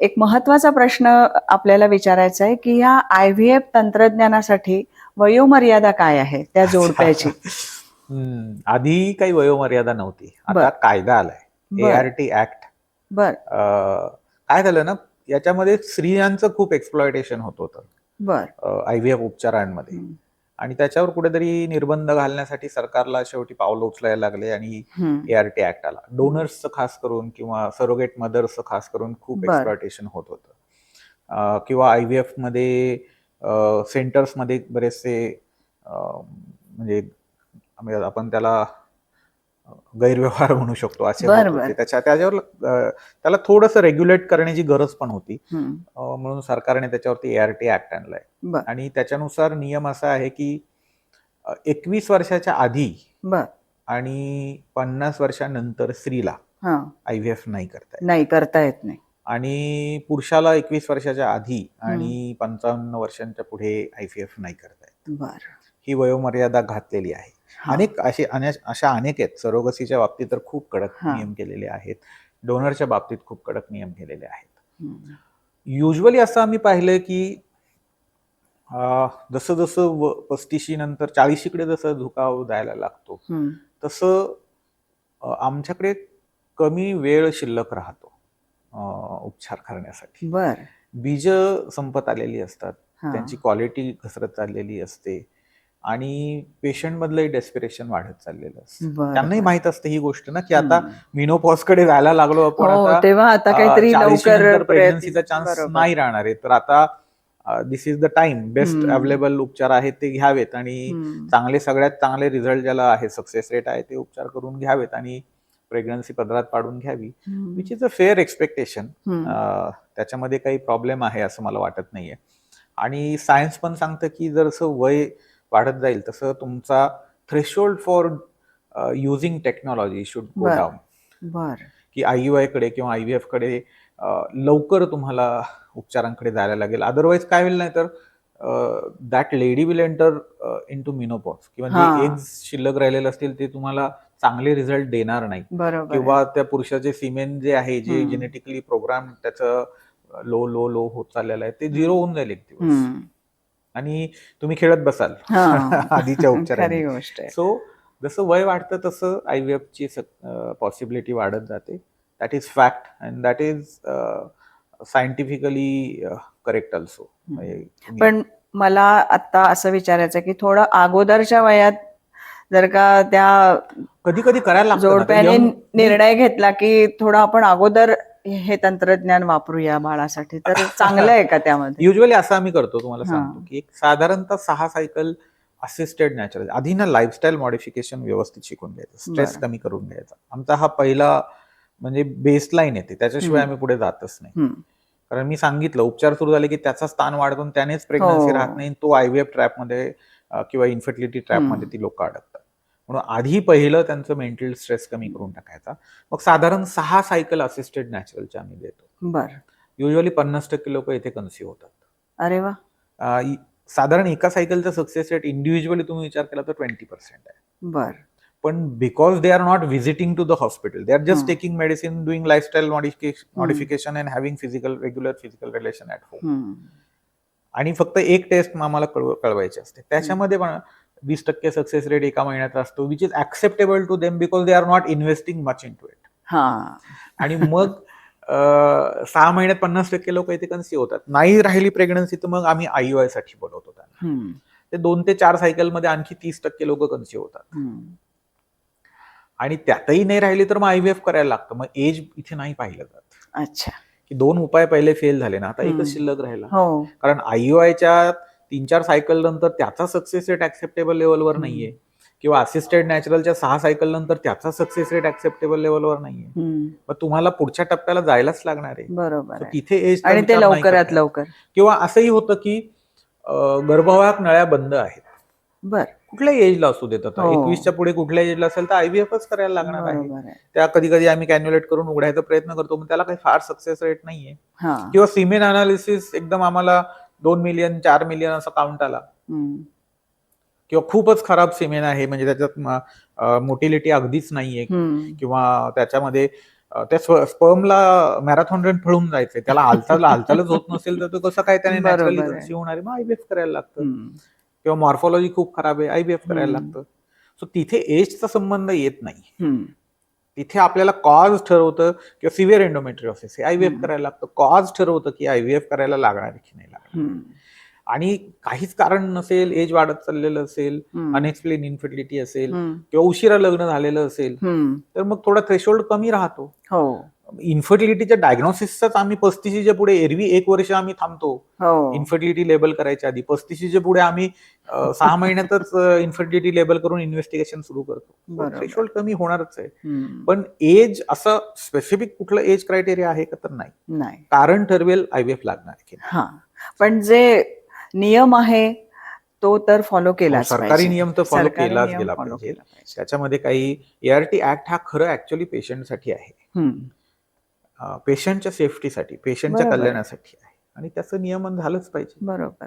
एक महत्त्वाचा प्रश्न आपल्याला विचारायचा आहे की या आय व्ही एफ तंत्रज्ञानासाठी वयोमर्यादा काय आहे? त्या जोडप्याची. आधी काही वयोमर्यादा नव्हती. आता. कायदा आलाय. एआरटी ऍक्ट बर. काय झालं ना याच्यामध्ये स्त्रियांचं खूप एक्सप्लॉयटेशन होत होतं. बर. आय व्ही एफ उपचारांमध्ये. आणि त्याच्यावर कुठेतरी निर्बंध घालण्यासाठी सरकारला शेवटी पावलं उचलायला लागले आणि एआरटी ऍक्ट आला. डोनर्सचं खास करून किंवा सरोगेट मदर्सचं खास करून खूप बर. एक्सप्लॉयटेशन होत होतं. किंवा आय व्ही एफमध्ये सेंटर्समध्ये बरेचसे म्हणजे आपण त्याला गैरव्यवहार म्हणू शकतो असे त्याच्या त्याच्यावर त्याला थोडंसं रेग्युलेट करण्याची गरज पण होती. म्हणून सरकारने त्याच्यावरती एआरटी ऍक्ट आणलाय. आणि त्याच्यानुसार नियम असा आहे की एकवीस वर्षाच्या आधी आणि पन्नास वर्षानंतर स्त्रीला हा. आय व्ही एफ नाही करता नाही करता येत नाही. आणि पुरुषाला एकवीस वर्षाच्या आधी आणि पंचावन्न वर्षांच्या पुढे आय व्ही एफ नाही करता येत. ही वयोमर्यादा घातलेली आहे. अनेक असे अने- अशा अनेक आहेत. सरोगसीच्या बाबतीत तर खूप कडक. नियम केलेले आहेत. डोनरच्या बाबतीत खूप कडक नियम केलेले आहेत. युजली असं आम्ही पाहिलं की जसं जसं पस्तीशी नंतर चाळीशीकडे जसं झुकाव द्यायला लागतो तसं आमच्याकडे कमी वेळ शिल्लक राहतो उपचार करण्यासाठी. बर. बीज संपत आलेली असतात. त्यांची क्वालिटी घसरत चाललेली असते. आणि पेशंट मधलंही डेस्पिरेशन वाढत चाललेलं असतं त्यांनाही. माहीत असतं ही गोष्ट ना की आता. मिनोपॉजकडे जायला लागलो आपण हो आता तेव्हा आता काहीतरी लवकर प्रेग्नन्सीचा चान्स. नाही राहणार आहे तर आता this is the time best. Available उपचार आहेत ते घ्यावेत आणि चांगले सगळ्यात चांगले रिझल्ट ज्याला आहे सक्सेस रेट आहे ते उपचार करून घ्यावेत आणि प्रेग्नन्सी पदरात पाडून घ्यावी which is a fair expectation त्याच्यामध्ये काही प्रॉब्लेम आहे असं मला वाटत नाहीये आणि सायन्स पण सांगतं की जसं वय वाढत जाईल तसं तुमचा threshold for using technology should go. Down की आय यू आयकडे किंवा आय व्ही एफकडे अं, लवकर तुम्हाला उपचारांकडे जायला लागेल अदरवाईज काय होईल नाही तर that lady will enter into menopause किंवा. जे एग्ज शिल्लक राहिलेले असतील ते तुम्हाला चांगले रिझल्ट देणार नाही बरोबर किंवा त्या पुरुषाचे सिमेन जे आहे जे. जेनेटिकली प्रोग्राम त्याचं लो लो लो होत चाललेलं आहे ते झिरो होऊन जाईल एक दिवस. आणि तुम्ही खेळत बसाल. आधीच्या आहे. सो जसं वय वाढतं तसं आय व्ही एफची पॉसिबिलिटी वाढत जाते. That is fact and that is scientifically correct also पण मला आता असं विचारायचं की थोडं अगोदरच्या वयात जर का त्या कधी कधी करायला. जोडप्याने निर्णय घेतला की थोडं आपण अगोदर हे तंत्रज्ञान वापरूया बाळासाठी तर चांगलं आहे का त्यामध्ये युजली असं आम्ही करतो तुम्हाला. सांगतो की एक साधारणतः सहा सायकल असिस्टेड नॅचरल आधी ना लाईफस्टाईल मॉडिफिकेशन व्यवस्थित शिकून घ्यायचं स्ट्रेस. कमी करून घ्यायचा आमचा हा पहिला म्हणजे बेसलाईन येते त्याच्याशिवाय. आम्ही पुढे जातच नाही. कारण मी सांगितलं उपचार सुरू झाले की त्याचा स्थान वाढतो त्यानेच प्रेग्नन्सी हो. राहत नाही तो आयव्हीएफ ट्रॅपमध्ये किंवा इन्फर्टिलिटी ट्रॅपमध्ये. ती लोक अडकतात म्हणून आधी पहिलं त्यांचं मेंटल स्ट्रेस कमी करून टाकायचा. मग साधारण सहा सायकल असिस्टेड नॅचरलच्या आम्ही देतो. बर. युजली पन्नास टक्के लोक इथे कन्सिव्ह होतात. अरे वा. साधारण एका सायकलचा सक्सेस रेट इंडिव्हिज्युअली तुम्ही विचार केला तर ट्वेंटी पर्सेंट आहे. बर. पण because they are not visiting to the hospital they are just. Taking medicine doing lifestyle modification and having physical regular physical relation at home. आणि फक्त एक टेस्ट आम्हाला कळव कळवायची असते. त्याच्यामध्ये पण वीस टक्के सक्सेस रेट एका महिन्याचा असतो which is acceptable to them because they are not investing much into it हा. आणि मग सहा महिन्यात पन्नास टक्के लोक इथे कन्सिव्ह होतात. नाही राहिली प्रेग्नन्सी तर मग आम्ही आयसाठी बोलवतो त्यांना. ते दोन ते चार सायकलमध्ये आणखी तीस टक्के लोक कन्सिव्ह होतात. आणि त्यातही नाही राहिली तर मग आयव्हीएफ करायला लागतं. मग एज इथे नाही पाहिलं जात. अच्छा. की दोन उपाय पहिले फेल झाले ना आता. एकच शिल्लक राहिला. हो. कारण आयच्या तीन चार सायकल नंतर त्याचा सक्सेस रेट ऍक्सेप्टेबल लेवलवर. नाहीये. किंवा असिस्टेड नॅचरलच्या सहा सायकल नंतर त्याचा सक्सेस रेट ऍक्सेप्टेबल लेवलवर नाहीये. मग तुम्हाला पुढच्या टप्प्याला जायलाच लागणार आहे. बरोबर. तिथे एज आणि ते लवकरात लवकर. किंवा असंही होतं की गर्भवाहक नळ्या बंद आहेत. बर. कुठल्याही एजला असू देत आता हो. एकवीसच्या पुढे कुठल्या एजला असेल तर आयव्हीएफच करायला लागणार आहे. त्या कधी कधी आम्ही कॅन्युलेट करून उघडायचा प्रयत्न करतो पण त्याला काही फार सक्सेस रेट नाहीये. किंवा सिमेन अनालिसिस एकदम आम्हाला दोन मिलियन चार मिलियन असा काउंट आला. किंवा खूपच खराब सिमेन आहे म्हणजे त्याच्यात मोटिलिटी अगदीच नाहीये. किंवा त्याच्यामध्ये त्या स्पर्मला मॅरेथॉन रन पळून जायचंय त्याला हालचाल हालचालच होत नसेल तर तो कसं काय त्याने नॅचरली होणार मग आयव्हीएफ करायला लागतं. किंवा मॉर्फॉलॉजी खूप खराब आहे आयव्हीएफ करायला. लागतं सो तिथे एजचा संबंध येत नाही. तिथे आपल्याला कॉज ठरवतं किंवा सिव्हिअर एन्डोमेट्रिओसिस हे आयव्हीएफ हम्म. करायला लागतं कॉज ठरवतं की आयव्हीएफ करायला लागणार की नाही लागणार. आणि काहीच कारण नसेल एज वाढत चाललेलं असेल. अनएक्सप्लेन इन्फर्टिलिटी असेल. किंवा उशिरा लग्न झालेलं असेल. तर मग थोडा थ्रेशोल्ड कमी राहतो हो इन्फर्टिलिटीच्या डायग्नोसिसचाच आम्ही पस्तीशीच्या पुढे एरवी एक वर्ष आम्ही थांबतो हो इन्फर्टिलिटी लेबल करायच्या आधी पस्तीशीच्या पुढे आम्ही सहा महिन्यातच इन्फर्टिलिटी लेबल करून इन्व्हेस्टिगेशन सुरू करतो. थ्रेशोल्ड कमी होणारच आहे. पण एज असं स्पेसिफिक कुठलं एज क्रायटेरिया आहे का तर नाही नाही कारण ठरवेल आयव्हीएफ लागणार की. हा पण जे नियम आहे तो तर फॉलो केलाच हो, सरकारी. नियम तर सरकारी केलाच गेला पाहिजे. केला. त्याच्यामध्ये काही एआरटी ऍक्ट हा खरं ऍक्च्युअली पेशंटसाठी आहे. पेशंटच्या सेफ्टीसाठी पेशंटच्या बरोबर. कल्याणासाठी आहे. आणि त्याचं नियमन झालंच पाहिजे. बरोबर.